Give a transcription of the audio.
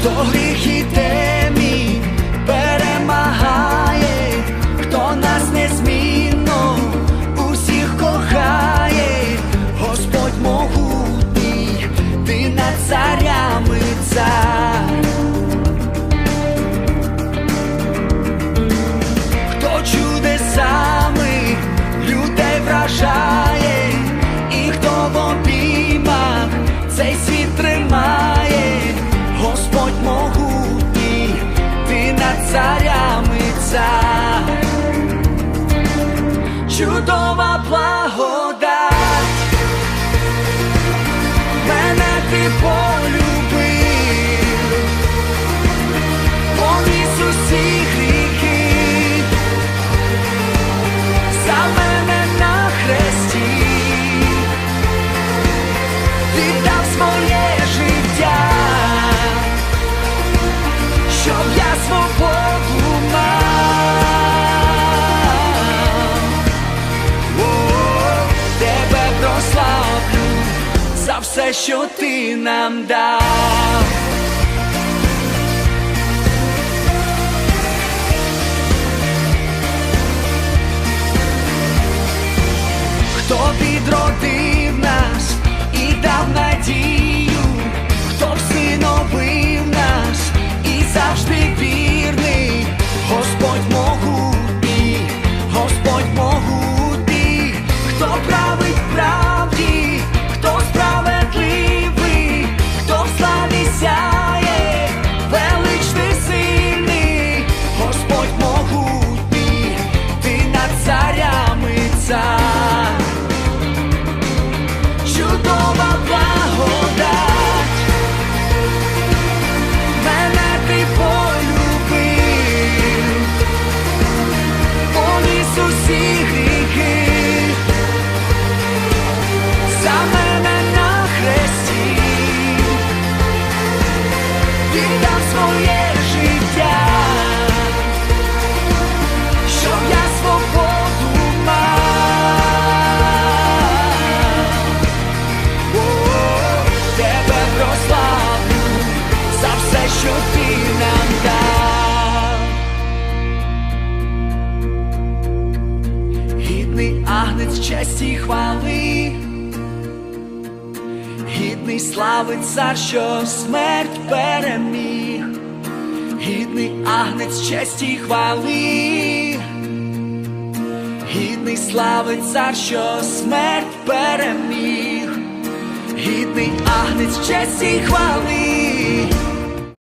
人一人 Христова благодать мене ти по. все, що ти нам дав. pensar. прагнець честі і хвали, гідний слави цар, що смерть переміг, гідний агнець честі і хвали, гідний слави цар, що смерть переміг, гідний агнець честі і хвали.